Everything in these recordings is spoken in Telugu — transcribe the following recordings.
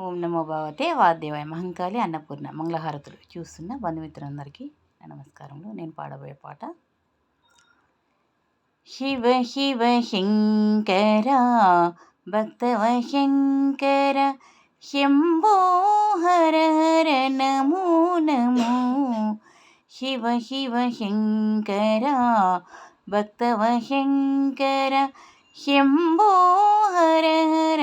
ఓం నమో భగవతే వాద్యవాయ మహంకాళి అన్నపూర్ణ మంగళహారతులు. చూస్తున్న బంధుమిత్రులందరికీ నమస్కారములు. నేను పాడబోయే పాట శివ శివ శంకర భక్తవ శంకర శంభో హర హర నమో నమో. శివ శివ శంకర భక్తవ శంకర శంభో హర హర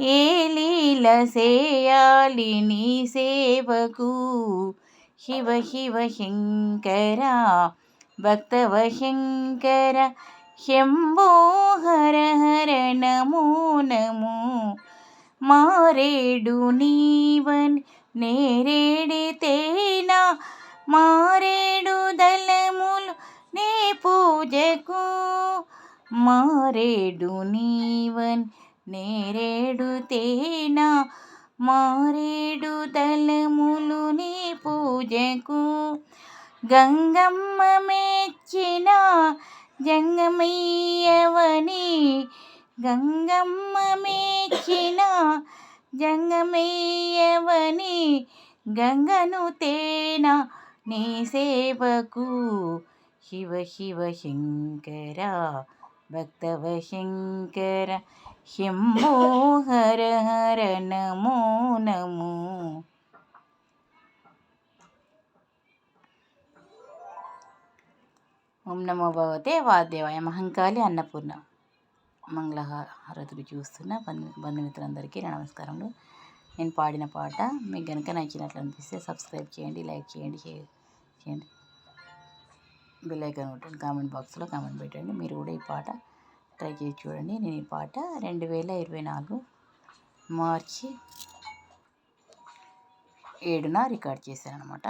ఏ లీల చేయాలి నీ సేవకు? శివ శివ శంకర భక్తవ శంకర శంభో హర హర నమో నమో. మారేడు నీవన్ నేరేడితేనా మారేడు దళములు నే పూజకు. మారేడు నీవన్ నేరేడు తేన మారేడు తలములు నీ పూజకు గంగమ్మ మెచ్చిన జంగమయ్యవని గంగమ్మ మెచ్చిన జంగమయ్యవని గంగను తేనా? నీ సేవకు శివ శివ శంకరా భక్తవశంకర శంభో హర హర నమో నమో ఓం నమో భగవతే వాద్యవాయ మహంకాళి అన్నపూర్ణ మంగళహారతులు చూస్తున్న బంధు బంధుమిత్రులందరికీ నమస్కారములు నేను పాడిన పాట మీకు కనుక నచ్చినట్లు అనిపిస్తే సబ్స్క్రైబ్ చేయండి లైక్ చేయండి షేర్ చేయండి బెల్ ఐకాన్ కొట్టండి కామెంట్ బాక్స్లో కామెంట్ పెట్టండి. మీరు కూడా ఈ పాట ట్రై చేసి చూడండి. నేను ఈ పాట రెండు వేల ఇరవై నాలుగు మార్చి ఏడున రికార్డ్ చేశాను అనమాట